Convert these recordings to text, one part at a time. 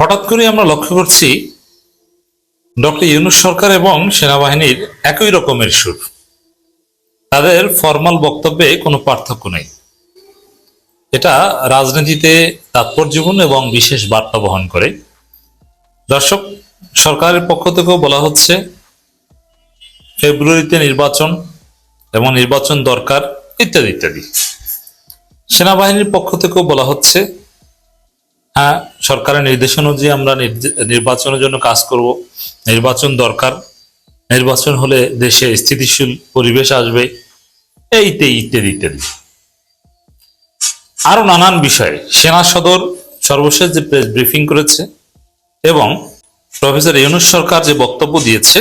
হঠাৎ করে আমরা লক্ষ্য করছি ডক্টর ইউনুস সরকার এবং সেনাবাহিনীর একই রকমের সুর। তাদের ফর্মাল বক্তব্যে কোনো পার্থক্য নেই। এটা রাজনীতিতে তাৎপর্যপূর্ণ এবং বিশেষ বার্তা বহন করে। দর্শক, সরকারের পক্ষ থেকেও বলা হচ্ছে, ফেব্রুয়ারিতে নির্বাচন এবং নির্বাচন দরকার, ইত্যাদি ইত্যাদি। সেনাবাহিনীর পক্ষ থেকেও বলা হচ্ছে হ্যাঁ সরকারের নির্দেশ অনুযায়ী আমরা নির্বাচনের জন্য কাজ করব। নির্বাচন দরকার। নির্বাচন হলে দেশে স্থিতিশীল পরিবেশ আসবে। এইতে ইত্যাদি ইত্যাদি। আরও নানান বিষয়ে সেনা সদর সর্বশেষ যে প্রেস ব্রিফিং করেছে এবং প্রফেসর ইউনুস সরকার যে বক্তব্য দিয়েছে,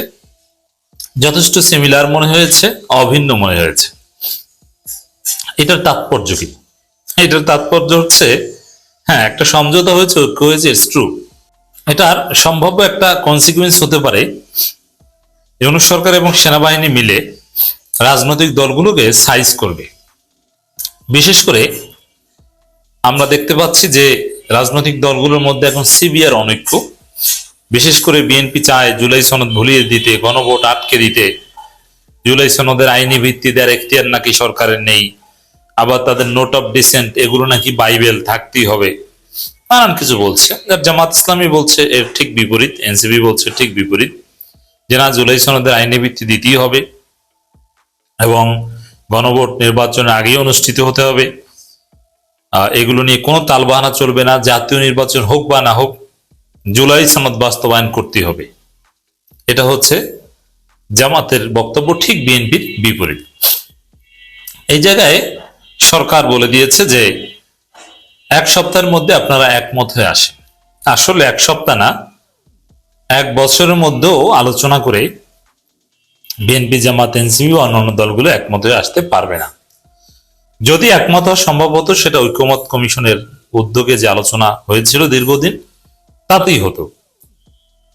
যথেষ্ট সিমিলার মনে হয়েছে, অভিন্ন মনে হয়েছে। এটার তাৎপর্য কি? এটার তাৎপর্য হচ্ছে হ্যাঁ একটা সমঝোতা হয়েছে ঐক্য হয়েছে ইটস ট্রু এটার সম্ভাব্য একটা কনসিকুয়েন্স হতে পারে ইউনুস সরকার এবং সেনাবাহিনী মিলে রাজনৈতিক দলগুলোকে সাইজ করবে। বিশেষ করে আমরা দেখতে পাচ্ছি যে রাজনৈতিক দলগুলোর মধ্যে এখন সিবিআর অনৈক্য। বিশেষ করে বিএনপি চায় জুলাই সনদ ভুলিয়ে দিতে, গণভোট আটকে দিতে। জুলাই সনদের আইনি ভিত্তি দেওয়ার এখতিয়ার নাকি সরকারের নেই। আবার তাদের নোট অফ ডিসেন্ট এগুলো নাকি বাইবেল থাকতেই হবে। নানান কিছু বলছে। জামাত ইসলামী বলছে, এর ঠিক বিপরীত এনসিবি বলছে ঠিক বিপরীত। যে না জুলাই সনদের আইনি ভিত্তি দিতেই হবে এবং গণভোট নির্বাচনের আগেই অনুষ্ঠিত হতে হবে। এগুলো নিয়ে কোনো তালবাহানা চলবে না, জাতীয় নির্বাচন হোক বা না হোক, জুলাই সনদ বাস্তবায়ন করতে হবে। এটা হচ্ছে জামাতের বক্তব্য, ঠিক বিএনপির বিপরীত। এই জায়গায় সরকার বলে দিয়েছে যে এক সপ্তাহের মধ্যে আপনারা একমত হয়ে আসেন। আসলে এক সপ্তাহ না, এক বছরের মধ্যেও আলোচনা করে বিএনপি, জামাত এনসিবি ও অন্যান্য দলগুলো একমত হয়ে আসতে পারবে না। যদি একমত হওয়া সম্ভব হতো, সেটা ঐক্যমত কমিশনের উদ্যোগে যে আলোচনা হয়েছিল দীর্ঘদিন, তাতেই হতো।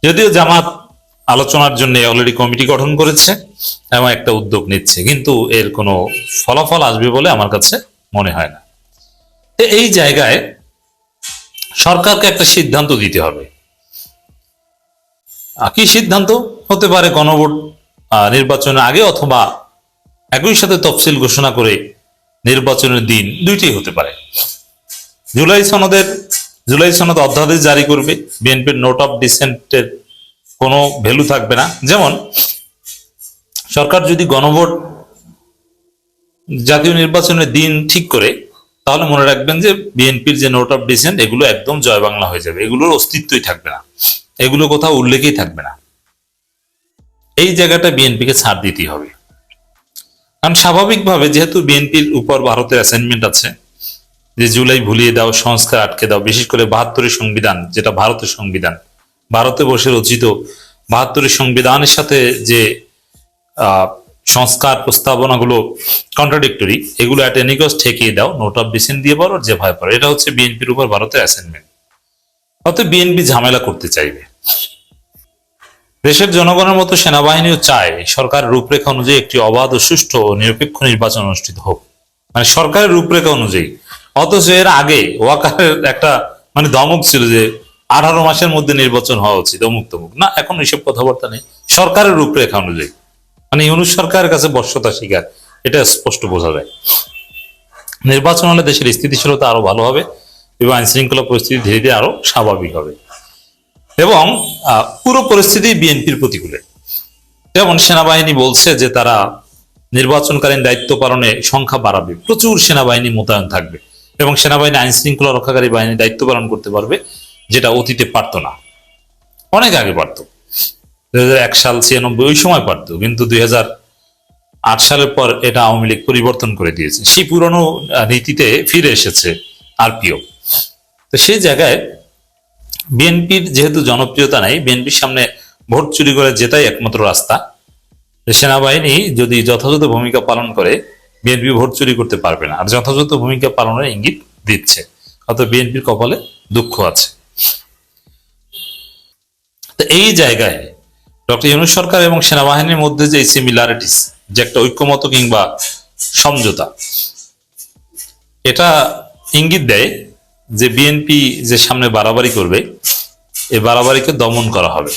যদিও জামাত আলোচনার জন্য অলরেডি কমিটি গঠন করেছে এবং একটা উদ্যোগ নিচ্ছে, কিন্তু এর কোনো ফলাফল আসবে বলে আমার কাছে মনে হয় না। এই জায়গায় সরকারকে একটা সিদ্ধান্ত দিতে হবে। কি সিদ্ধান্ত? হতে পারে গণভোট নির্বাচনের আগে অথবা একই সাথে তফসিল ঘোষণা করে নির্বাচনের দিন দুইটাই হতে পারে। জুলাই সনদের, জুলাই সনদ অধ্যাদেশ জারি করবে। বিএনপির নোট অফ ডিসেন্টের কোনো ভ্যালু থাকবে না। যেমন, সরকার যদি গণভোট জাতীয় নির্বাচনের দিন ঠিক করে তাহলে মনে রাখবেন যে বিএনপির যে নোট অফ ডিসেন্ট এগুলো একদম জয় বাংলা হয়ে যাবে। এগুলোর অস্তিত্বই থাকবে না। এগুলো কোথাও উল্লেখই থাকবে না। এই জায়গাটা বিএনপিকে ছাড় দিতেই হবে। কারণ স্বাভাবিকভাবে যেহেতু বিএনপির উপর ভারতের অ্যাসাইনমেন্ট আছে, যে জুলাই ভুলিয়ে দাও, সংস্কার আটকে দাও, বিশেষ করে বাহাত্তরের সংবিধান, যেটা ভারতের সংবিধান, ভারতে বসে রচিত বাহাত্তরের সংবিধানের সাথে যে সংস্কার প্রস্তাবনাগুলো কন্ট্রাডিক্টরি এগুলো অ্যাট এনি কস্ট ঠেকিয়ে দাও নোট অফ ডিসেন্ট দিয়ে আর যে ভয় পারো এটা হচ্ছে বিএনপির উপর ভারতের অ্যাসাইনমেন্ট অতএব বিএনপি ঝামেলা করতে চাইবে। দেশের জনগণের মতো সেনাবাহিনীও চায় সরকারের রূপরেখা অনুযায়ী একটি অবাধ ও সুষ্ঠু ও নিরপেক্ষ নির্বাচন অনুষ্ঠিত হোক। মানে সরকারের রূপরেখা অনুযায়ী। অথচ এর আগে ওয়াকারের একটা মানে দমক ছিল যে আঠারো মাসের মধ্যে নির্বাচন হওয়া উচিত, অমুক তমুক। না, এখন এইসব কথাবার্তা নেই। সরকারের রূপরেখা অনুযায়ী। মানে ইউনুস সরকারের কাছে বর্ষতা শিকার, এটা স্পষ্ট বোঝা যায়। নির্বাচন হলে দেশের স্থিতিশীলতা আরও ভালো হবে এবং আইন শৃঙ্খলা পরিস্থিতি ধীরে ধীরে আরও স্বাভাবিক হবে। এবং পুরো পরিস্থিতি বিএনপির প্রতিকূলে। যেমন সেনাবাহিনী বলছে যে তারা নির্বাচনকালীন দায়িত্ব পালনে সংখ্যা বাড়াবে, প্রচুর সেনাবাহিনী মোতায়েন থাকবে এবং সেনাবাহিনী আইন শৃঙ্খলা রক্ষাকারী বাহিনী দায়িত্ব পালন করতে পারবে, যেটা অতীতে পারতো না। অনেক আগে পারতো। দুই সাল ছিয়ানব্বই ওই সময় পারতো কিন্তু দুই আট সালের পর এটা আওয়ামী লীগ পরিবর্তন করে দিয়েছে। সেই পুরনো নীতিতে ফিরে এসেছে আরপিও। তো সেই জায়গায় বিএনপির যেহেতু জনপ্রিয়তা নাই, বিএনপির সামনে ভোট চুরি করে যেটাই একমাত্র রাস্তা। সেনাবাহিনী যদি যথাযথ ভূমিকা পালন করে, বিএনপি ভোট চুরি করতে পারবে না। আর যথাযথ ভূমিকা পালনের ইঙ্গিত দিচ্ছে। অর্থাৎ বিএনপির কপালে দুঃখ আছে। তো এই জায়গায় ডক্টর ইউনুস সরকার এবং সেনাবাহিনীর মধ্যে যে সিমিলারিটিস যে একটা ঐক্যমত কিংবা সমঝোতা, এটা ইঙ্গিত দেয় যে বিএনপি যে সামনে বাড়াবাড়ি করবে এই বাড়াবাড়িকে দমন করা হবে।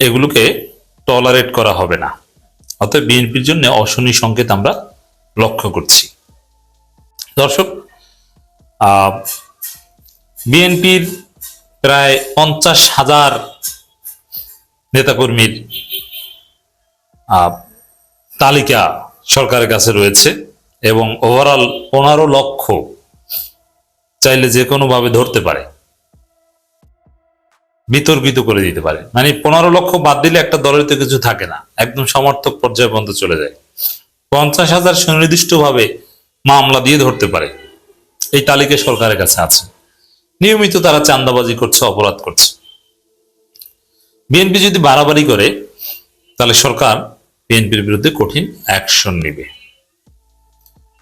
এগুলোকে টলারেট করা হবে না। অতএব বিএনপির জন্য অশনি সংকেত আমরা লক্ষ্য করছি। দর্শক বিএনপির প্রায় পঞ্চাশ হাজার নেতাকর্মীর তালিকা সরকারের কাছে রয়েছে এবং ওভারঅল পনেরো লক্ষ চাইলে যে কোনো ভাবে ধরতে পারে, বিতর্কিত করে দিতে পারে। মানে পনেরো লক্ষ বাদ দিলে একটা দলের তো কিছু থাকে না, একদম সমর্থক পর্যায়ে পর্যন্ত চলে যায়। পঞ্চাশ হাজার সুনির্দিষ্ট ভাবে মামলা দিয়ে ধরতে পারে, এই তালিকা সরকারের কাছে আছে। নিয়মিত তারা চান্দাবাজি করছে, অপরাধ করছে। বিএনপি যদি বাড়াবাড়ি করে, তাহলে সরকার বিএনপির বিরুদ্ধে কঠিন অ্যাকশন নেবে।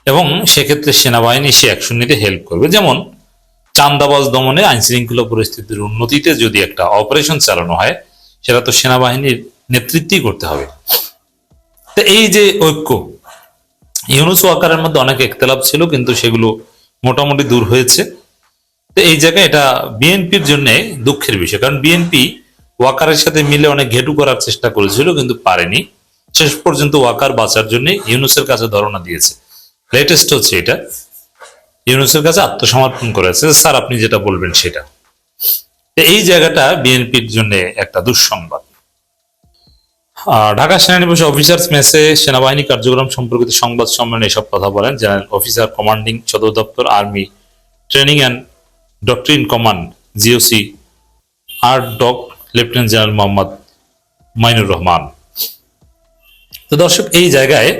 এবং সেক্ষেত্রে সেনাবাহিনী সে অ্যাকশন নিতে হেল্প করবে। যেমন চান্দাবাজ দমনে আইন শৃঙ্খলা পরিস্থিতির উন্নতিতে যদি একটা অপারেশন চালানো হয়, সেটা তো সেনাবাহিনীর নেতৃত্বই করতে হবে। তো এই যে ঐক্য, ইউনুস ওয়াকারের মধ্যে অনেক একতলাপ ছিল, কিন্তু সেগুলো মোটামুটি দূর হয়েছে। তো এই জায়গায় এটা বিএনপির জন্য দুঃখের বিষয়, কারণ বিএনপি ওয়াকারের সাথে মিলে অনেক ঘেটু করার চেষ্টা করেছিল, কিন্তু পারেনি। শেষ পর্যন্ত ওয়াকার বাঁচার জন্য ইউনুসের কাছে ধরনা দিয়েছে। লেটেস্ট হচ্ছে এটা। ইউনুসের কাছে আত্মসমর্পণ করেছে। স্যার, আপনি যেটা বলবেন সেটা। এই জায়গাটা বিএনপির জন্য একটা দুঃসংবাদ। ঢাকা সেনানিবাসে অফিসার্স মেসে সেনাবাহিনী কার্যক্রম সম্পর্কিত সংবাদ সম্মেলনে এসব কথা বলেন জেনারেল অফিসার কমান্ডিং সদর দপ্তর army training and doctrine command, GOC, ARTDOC lieutenant general Mohammad Mainur Rahman. তো দর্শক, এই জায়গায়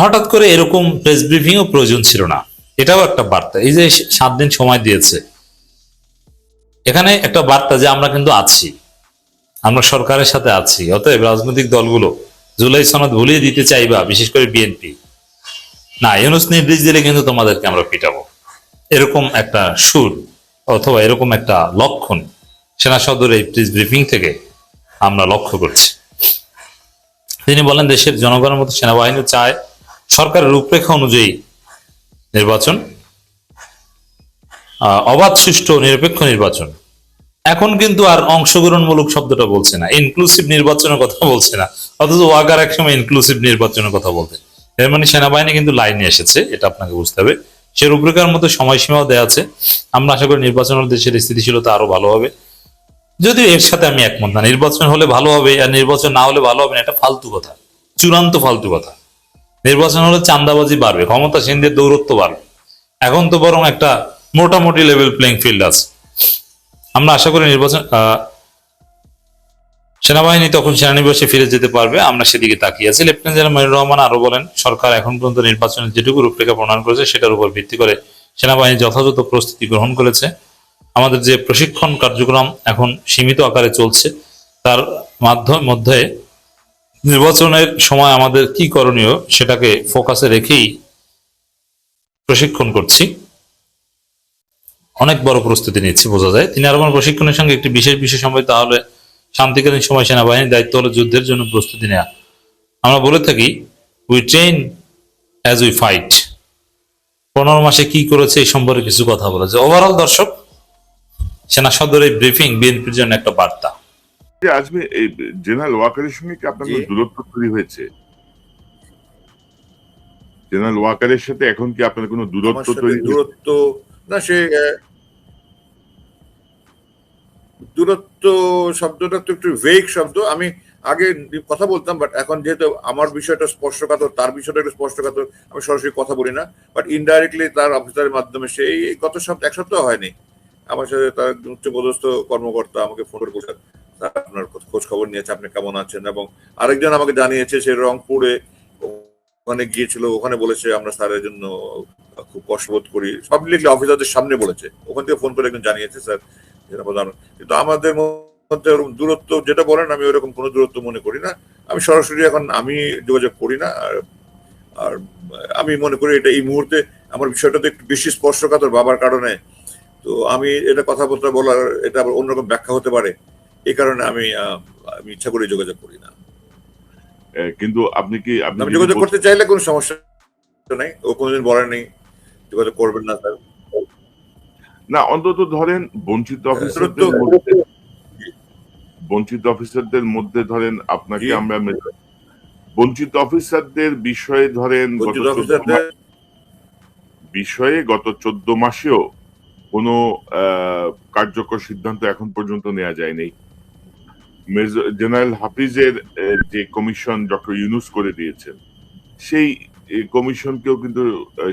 হঠাৎ করে এরকম প্রেস ব্রিফিংও প্রয়োজন ছিল না। এটাও একটা বার্তা। এই যে সাত দিন সময় দিয়েছে। এখানে একটা বার্তা যে আমরা কিন্তু আছি। আমরা সরকারের সাথে আছি। অতএব রাজনৈতিক দলগুলো জুলাই সনদ ভুলিয়ে দিতে চাইবা, বিশেষ করে বিএনপি। না, ইউনুস নির্দেশ দিলে কিন্তু তোমাদেরকে আমরা পিটাবো। এরকম একটা সুর অথবা এরকম একটা লক্ষণ সেনা সদরের এই প্রেস ব্রিফিং থেকে আমরা লক্ষ্য করছি। তিনি বলেন, দেশের জনগণের মতো সেনাবাহিনী চায় সরকারের রূপরেখা অনুযায়ী নির্বাচন অবাধ, সুষ্ঠু, নিরপেক্ষ নির্বাচন। এখন কিন্তু আর অংশগ্রহণমূলক শব্দটা বলছে না ইনক্লুসিভ নির্বাচনের কথা বলছে না, অথচ ওয়াগার একসময় ইনক্লুসিভ নির্বাচনের কথা বলতে এর মানে সেনাবাহিনী কিন্তু লাইনে এসেছে, এটা আপনাকে বুঝতে হবে। সে রূপরেখার মতো সময়সীমাও দেওয়া আছে। আমরা আশা করি নির্বাচনের দেশের স্থিতিশীলতা আরও ভালো হবে। যদিও এর সাথে আমি একমত না। নির্বাচন হলে ভালো হবে আর নির্বাচন না হলে ভালো হবে না, এটা ফালতু কথা। চূড়ান্ত ফালতু কথা। নির্বাচন হলে চান্দাবাজি বাড়বে, ক্ষমতাসীনদের দৌরত্ব বাড়বে। এখন তো বরং একটা মোটামুটি লেভেল প্লেইং ফিল্ড আছে। আমরা আশা করি নির্বাচন সেনাবাহিনী তখন সেনানিবাসে ফিরে যেতে পারবে, আমরা সেদিকে তাকিয়ে আছি। লেফটেন্যান্ট জেনারেল মনির রহমান আরও বলেন, সরকার এখন পর্যন্ত নির্বাচনের যেটুকু রূপরেখা প্রণয়ন করেছে, সেটার উপর ভিত্তি করে সেনাবাহিনী যথাযথ প্রস্তুতি গ্রহণ করেছে। আমাদের যে প্রশিক্ষণ কার্যক্রম এখন সীমিত আকারে চলছে, তার মাধ্যম, মধ্যে নির্বাচনের সময় আমাদের কি করণীয় সেটাকে ফোকাসে রেখেই প্রশিক্ষণ করছি। অনেক বড় প্রস্তুতি নিচ্ছে, বোঝা যায়। তিনি আরও প্রশিক্ষণের সঙ্গে একটি বিশেষ বিষয় সম্পর্কে তাহলে শান্তিকালীন সময় সেনাবাহিনীর দায়িত্ব হলো যুদ্ধের জন্য প্রস্তুতি নেওয়া আমরা বলে থাকি we train as we fight পনেরো মাসে কি করেছে এই সম্পর্কে কিছু কথা বলেছে ওভারঅল দর্শক সেনা সদরের ব্রিফিং বিএনপির জন্য একটা বার্তা। আজকে এই জেনারেল ওয়াকারের সঙ্গে কি আপনার দূরত্ব তৈরি হয়েছে? জেনারেল ওয়াকারের সাথে এখন কি আপনার কোনো দূরত্ব তৈরি দূরত্ব না সে দূরত্ব শব্দটা তো একটু ভেগ শব্দ। আমি আগে কথা বলতাম বাট এখন যেহেতু আমার বিষয়টা স্পর্শকাতর তার বিষয়টা একটু স্পর্শকাতর আমি সরাসরি কথা বলি না। বাট ইনডাইরেক্টলি তার অফিসারের মাধ্যমে সেই গত সপ্তাহ এক সপ্তাহ হয়নি। আমার সাথে তার উচ্চপদস্থ কর্মকর্তা আমাকে ফোন করে বলছেন আপনার খোঁজ খবর নিয়েছে, আপনি কেমন আছেন? এবং আরেকজন আমাকে জানিয়েছে সে রংপুরে, ওখানে গিয়েছিল, ওখানে বলেছে, আমরা স্যারের জন্য খুব কষ্টবোধ করি। সব লিখলে অফিসারদের সামনে বলেছে। ওখান থেকে ফোন করে একজন জানিয়েছে, স্যার প্রধান কিন্তু আমাদের মধ্যে ওরকম দূরত্ব, যেটা বলেন, আমি ওরকম কোনো দূরত্ব মনে করি না। আমি সরাসরি এখন আমি যোগাযোগ করি না, আর আর আমি মনে করি এটা এই মুহূর্তে আমার বিষয়টা তো একটু বেশি স্পর্শকাতর বাবার কারণে তো আমি এটা কথাবার্তা বলার এটা আবার অন্যরকম ব্যাখ্যা হতে পারে। এই কারণে আমি আমি ইচ্ছা করে যোগাযোগ করি না। কিন্তু আপনি কি আপনি যোগাযোগ করতে চাইলে কোনো সমস্যা নেই। ও কোনোদিন বলে নেই যোগাযোগ করবেন না স্যার। না অন্তত ধরেন বঞ্চিত হ্যাঁ, অফিসারদের তো- বঞ্চিত অফিসারদের মধ্যে ধরেন আপনাকে আমরা বঞ্চিত অফিসারদের বিষয়ে ধরেন বঞ্চিত অফিসারদের বিষয়ে গত চোদ্দ মাসেও কোনো আহ, কার্যকর সিদ্ধান্ত এখন পর্যন্ত নেওয়া যায়নি। মেজর জেনারেল হাফিজের যে কমিশন ডক্টর ইউনুস করে দিয়েছেন সেই কমিশনকেও কিন্তু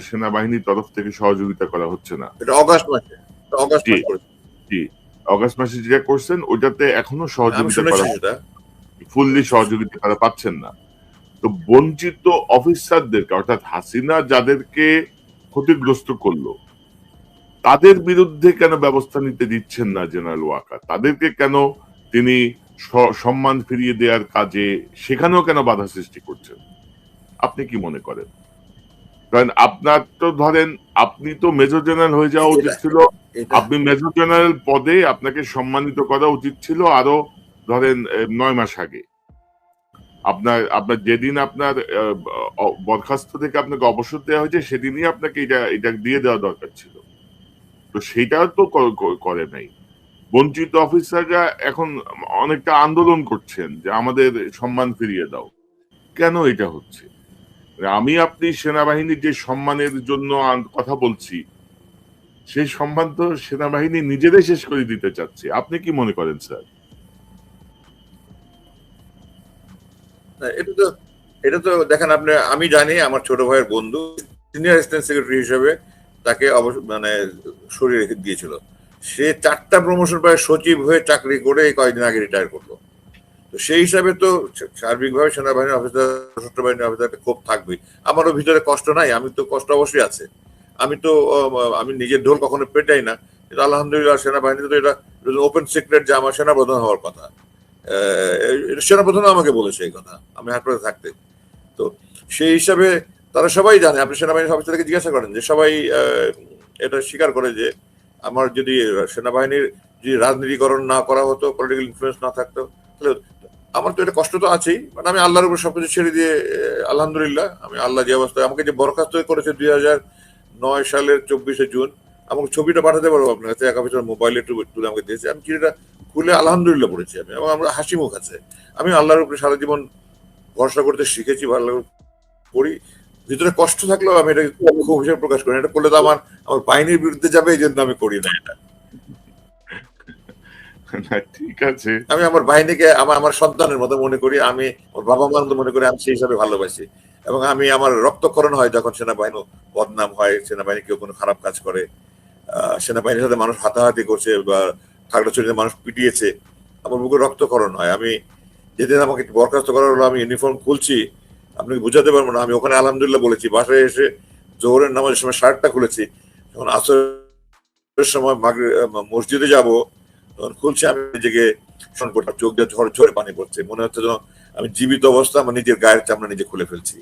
সেনাবাহিনীর তরফ থেকে সহযোগিতা করা হচ্ছে না। এটা অগাস্ট মাসে অগাস্ট মাসে করেছে। অগাস্ট মাসে যেটা করছেন ওটাতে এখনও সহযোগিতা করা সেটা। ফুললি সহযোগিতা তারা পাচ্ছেন না। তো বঞ্চিত অফিসারদেরকে অর্থাৎ হাসিনা যাদেরকে ক্ষতিগ্রস্ত করল তাদের বিরুদ্ধে কেন ব্যবস্থা নিতে দিচ্ছেন না জেনারেল ওয়াকার? তাদেরকে কেন তিনি সম্মান ফিরিয়ে দেওয়ার কাজে সেখানেও কেন বাধা সৃষ্টি করছেন? আপনি কি মনে করেন? কারণ আপনার তো ধরেন আপনি তো মেজর জেনারেল হয়ে যাওয়া উচিত ছিল। আপনি মেজর জেনারেল পদে আপনাকে সম্মানিত করা উচিত ছিল আরও ধরেন নয় মাস আগে। আপনার আপনার যেদিন আপনার বরখাস্ত থেকে আপনাকে অবসর দেওয়া হয়েছে সেদিনই আপনাকে এটা এটা দিয়ে দেওয়া দরকার ছিল। তো সেটা তো করে নাই। বঞ্চিত অফিসাররা এখন অনেকটা আন্দোলন করছেন যে আমাদের সম্মান ফিরিয়ে দাও। কেন এটা হচ্ছে? আমি, আপনি সেনাবাহিনীর যে সম্মানের জন্য কথা বলছি, সেই সম্মান তো সেনাবাহিনী নিজেরাই শেষ করে দিতে চাচ্ছে। আপনি কি মনে করেন, স্যার? এটা তো এটা তো দেখেন আপনি, আমি জানি আমার ছোট ভাইয়ের বন্ধু সিনিয়র অ্যাসিস্ট্যান্ট সেক্রেটারি হিসেবে তাকে মানে সরিয়ে রেখে দিয়েছিল। সে চারটা প্রমোশন পায় সচিব হয়ে চাকরি করে কয়েকদিন আগে রিটায়ার করল। তো সেই হিসাবে তো সার্বিকভাবে সেনাবাহিনীর অফিসার সশস্ত্র বাহিনীর অফিসার ক্ষোভ থাকবেই। আমারও ভিতরে কষ্ট নাই আমি তো কষ্ট অবশ্যই আছে। আমি তো আমি নিজের ঢোল কখনো পেটাই না। কিন্তু আলহামদুলিল্লাহ সেনাবাহিনীতে তো এটা ওপেন সিক্রেট যে আমার সেনাপ্রধান হওয়ার কথা। আহ, এটা সেনাপ্রধান আমাকে বলেছে এই কথা আমি হাসপাতালে থাকতে। তো সেই হিসাবে তারা সবাই জানে, আপনি সেনাবাহিনীর অফিসারকে জিজ্ঞাসা করেন যে সবাই এটা স্বীকার করে যে আমার যদি সেনাবাহিনীর যদি রাজনীতিকরণ না করা হতো পলিটিক্যাল ইনফ্লুয়েন্স না থাকতো, তাহলে আমার তো এটা কষ্ট তো আছেই বাট আমি আল্লাহর উপর সবকিছু ছেড়ে দিয়ে আলহামদুলিল্লাহ, আমি আল্লাহ যে অবস্থায় আমাকে যে বরখাস্ত করেছে দুই হাজার নয় সালের চব্বিশে জুন, আমাকে ছবিটা পাঠাতে পারব আপনার কাছে, এক অফিসার মোবাইলে তুলে আমাকে দিয়েছে, আমি চিঠিটা খুলে আলহামদুলিল্লাহ পড়েছি আমি, এবং আমরা হাসি মুখ আছে। আমি আল্লাহর উপরে সারা জীবন ভরসা করতে শিখেছি, ভালো করি ভিতরে কষ্ট থাকলেও আমি এটা খুব হিসেবে প্রকাশ করি এটা করলে তো আমার আমার বাহিনীর বিরুদ্ধে যাবে এই জন্য আমি করি না এটা। ঠিক আছে। আমি আমার বাহিনীকে আমার আমার সন্তানের মতো মনে করি আমি আমার বাবা মার মতো মনে করি আমি সেই হিসাবে ভালোবাসি। এবং আমি আমার রক্তক্ষরণ হয় যখন সেনাবাহিনী বদনাম হয় সেনাবাহিনী কেউ কোনো খারাপ কাজ করে আহ, সেনাবাহিনীর সাথে মানুষ হাতাহাতি করছে বা খাগড়াছড়িতে মানুষ পিটিয়েছে আমার বুকে রক্তক্ষরণ হয়। আমি যেদিন আমাকে বরখাস্ত করা হলো আমি ইউনিফর্ম খুলছি আপনাকে বুঝাতে পারব না? আমি ওখানে আলহামদুলিল্লাহ বলেছি, বাসায় এসে জোহরের নামাজের সময় শার্টটা খুলেছি, যখন আসরের সময় মসজিদে যাব, তখন খুলছি, আমি নিজেকে করতাম চোখ দিয়ে ঝড় ঝরে পানি পড়ছে। মনে হচ্ছে যেন আমি জীবিত অবস্থা, আমার নিজের গায়ের চামড়া নিজে খুলে ফেলছি।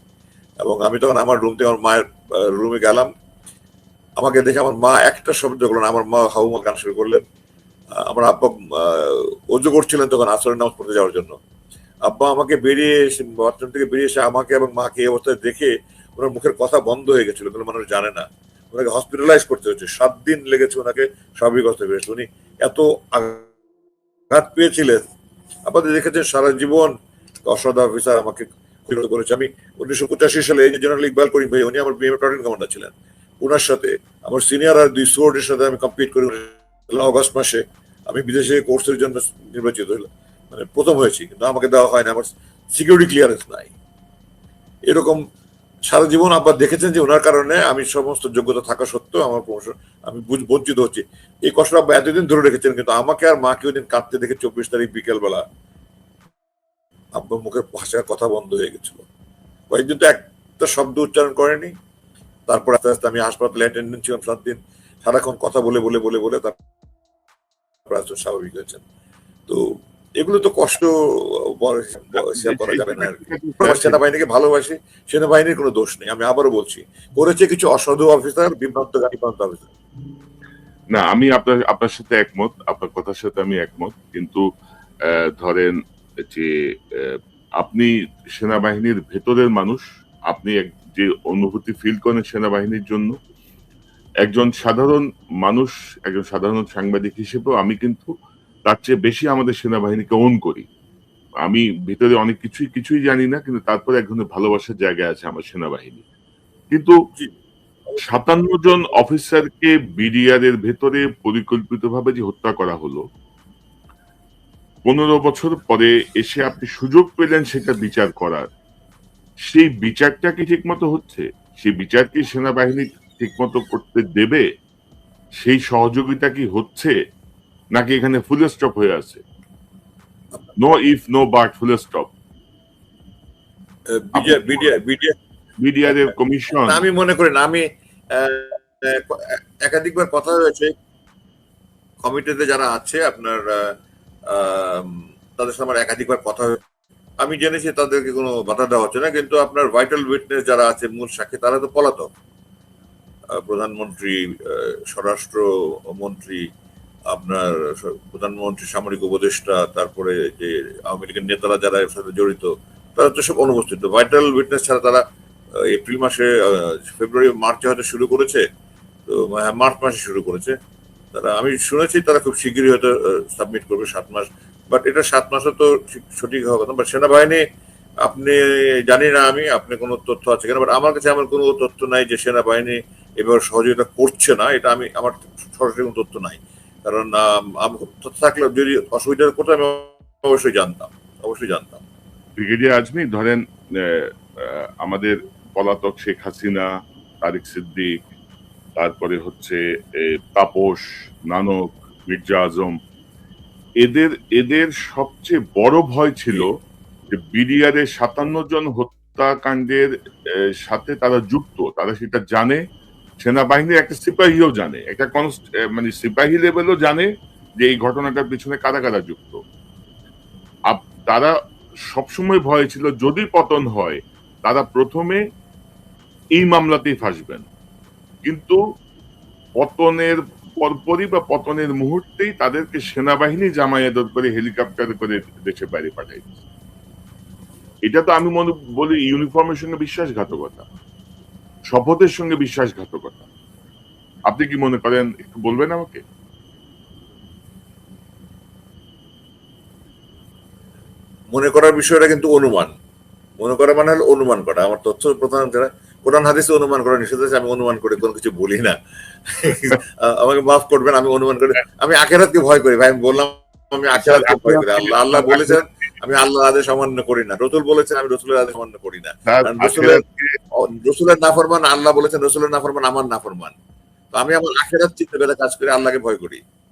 এবং আমি তখন আমার রুম থেকে আমার মায়ের রুমে গেলাম। আমাকে দেখে আমার মা একটা শব্দ করলেন, আমার মা হাউমা গান শুরু করলেন। আমার আব্বা অজু করছিলেন তখন আসরের নামাজ পড়তে যাওয়ার জন্য। আব্বা আমাকে বেরিয়ে এসে, বাথরুম থেকে বেরিয়ে এসে আমাকে এবং মাকে এই অবস্থায় দেখে ওনার মুখের কথা বন্ধ হয়ে গেছিল কোনো মানুষ জানে না। ওনাকে হসপিটালাইজ করতে হচ্ছে সাত দিন লেগেছে ওনাকে স্বাভাবিক অবস্থায় ফিরেছে উনি এত আঘাত পেয়েছিলেন। আপনাদের দেখেছেন সারা জীবন অসদ অফিসার আমাকে করেছে। আমি উনিশশো পঁচাশি সালে এই যে জেনারেল ইকবাল করিম ভাই, উনি আমার বিএমএ প্লাটুন কমান্ডার ছিলেন। ওনার সাথে আমার সিনিয়র আর দুই সোর্ডের সাথে আমি কম্পিট করি অগস্ট মাসে আমি বিদেশে কোর্সের জন্য নির্বাচিত হলাম। মানে প্রথম হয়েছি, কিন্তু আমাকে দেওয়া হয় না আমার সিকিউরিটি ক্লিয়ারেন্স নাই। এরকম সারা জীবন আবার দেখেছেন যে ওনার কারণে আমি সমস্ত যোগ্যতা থাকা সত্ত্বেও আমার প্রমোশন আমি বঞ্চিত হচ্ছি। এই কষ্ট আব্বা এতদিন ধরে রেখেছেন, কিন্তু আমাকে আর মাকে ওই দিন কাঁদতে দেখে চব্বিশ তারিখ বিকেল বেলা আব্বা মুখের ভাষার কথা বন্ধ হয়ে গেছিল। কয়েকদিন তো একটা শব্দ উচ্চারণ করেনি। তারপর আস্তে আস্তে আমি হাসপাতালে অ্যাটেন্ডেন্ট ছিলাম সাত দিন। সারাক্ষণ কথা বলে বলে বলে বলে তারপর স্বাভাবিক হয়েছেন। তো এগুলো তো কষ্ট সেনাবাহিনীকে ভালোবাসি, সেনাবাহিনীর কোনো দোষ নেই, আমি আবারও বলছি। করেছে কিছু অসাধু অফিসার বিভ্রান্তকারী প্রান্ত অফিসার না, আমি আপনার আপনার সাথে একমত, আপনার কথার সাথে আমি একমত, কিন্তু ধরেন যে আপনি সেনাবাহিনীর ভেতরের মানুষ, আপনি যে অনুভূতি ফিল করেন সেনাবাহিনীর জন্য, একজন সাধারণ মানুষ, একজন সাধারণ সাংবাদিক হিসেবেও আমি কিন্তু তার চেয়ে বেশি আমাদের সেনাবাহিনীকে ওন করি। আমি ভিতরে অনেক কিছুই কিছুই জানি না কিন্তু তারপরে এক ধরনের ভালোবাসার জায়গা আছে আমার সেনাবাহিনী। কিন্তু সাতান্ন জন অফিসারকে বিডিআর এর ভেতরে পরিকল্পিতভাবে যে হত্যা করা হলো পনেরো বছর পরে এসে আপনি সুযোগ পেলেন সেটা বিচার করার। সেই বিচারটা কি ঠিক মতো হচ্ছে? সেই বিচার কি সেনাবাহিনী ঠিক মতো করতে দেবে? সেই সহযোগিতা কি হচ্ছে? নাকি এখানে ফুল স্টপ হয়ে আছে? No if no but full stop BDR এর কমিশন আমি মনে করি না আমি একাধিকবার কথা হয়েছে। কমিটিতে যারা আছে আপনার তাদের সাথে আমার একাধিকবার কথা আমি জেনেছি তাদেরকে কোনো বাধা দেওয়া হচ্ছে না কিন্তু আপনার ভাইটাল উইটনেস যারা আছে মূল সাক্ষী তারা তো পলাতক। প্রধানমন্ত্রী স্বরাষ্ট্র মন্ত্রী আপনার প্রধানমন্ত্রী সামরিক উপদেষ্টা তারপরে যে আওয়ামী লীগের নেতারা যারা এর সাথে জড়িত তারা তো সব অনুপস্থিত। ভাইটাল উইটনেস ছাড়া তারা এপ্রিল মাসে ফেব্রুয়ারি মার্চে হয়তো শুরু করেছে তো হ্যাঁ, মার্চ মাসে শুরু করেছে। তারা আমি শুনেছি তারা খুব শিগগিরই হয়তো সাবমিট করবে সাত মাস বাট এটা সাত মাসও তো সঠিক হওয়া কথা। বাট সেনাবাহিনী আপনি জানি না আমি আপনি কোনো তথ্য আছে কিনা বাট আমার কাছে আমার কোনো তথ্য নাই যে সেনাবাহিনী এবার সহযোগিতা করছে না এটা আমি আমার সরাসরি কোনো তথ্য নাই। কারণ থাকলে যদি অসুবিধা করতে আমি অবশ্যই জানতাম অবশ্যই জানতাম। ব্রিগেডিয়ার আজমি, ধরেন আমাদের পলাতক শেখ হাসিনা, তারিক সিদ্দিক, তারপরে হচ্ছে তাপস, নানক, মির্জা আজম, এদের এদের সবচেয়ে বড় ভয় ছিল যে বিডিআর এর সাতান্ন জন হত্যাকাণ্ডের সাথে তারা যুক্ত, তারা সেটা জানে সেনাবাহিনীর একটা সিপাহীও জানে। একটা মানে সিপাহী লেভেলও জানে যে এই ঘটনাটার পিছনে কারা কারা যুক্ত। তারা সবসময় ভয় ছিল, যদি পতন হয়, তারা প্রথমে এই মামলাতেই ফাঁসবেন। কিন্তু পতনের পরপরই বা পতনের মুহূর্তেই তাদেরকে সেনাবাহিনী জামায়াত করে হেলিকপ্টার করে দেশের বাইরে পাঠাই এটা তো আমি মনে বলি ইউনিফর্মের সঙ্গে বিশ্বাসঘাতকতা। শপথের সঙ্গে বিশ্বাসঘাতকতা। আপনি কি মনে করেন একটু বলবেন আমাকে? মনে করার বিষয়টা কিন্তু অনুমান। মনে করা মানে হলো অনুমান করা। আমার তথ্য প্রধান যারা কোরআন হাদিসে অনুমান করা নিষেধ আছে আমি অনুমান করে কোনো কিছু বলি না। আমাকে মাফ করবেন আমি অনুমান করি আমি আখেরাতকে ভয় করি ভাই আমি বললাম আমি আখেরাতকে ভয় করি। আল্লাহ আল্লাহ বলেছেন আমি আল্লাহর আদেশ অমান্য করি না। রসুল বলেছেন আমি রসুলের আদেশ অমান্য করি না। রসুলের রসুলের নাফরমান, আল্লাহ বলেছেন, রসুলের নাফরমান, আমার নাফরমান। তো আমি আমার আখেরাত চিন্তা কাজ করে আল্লাহকে ভয় করি।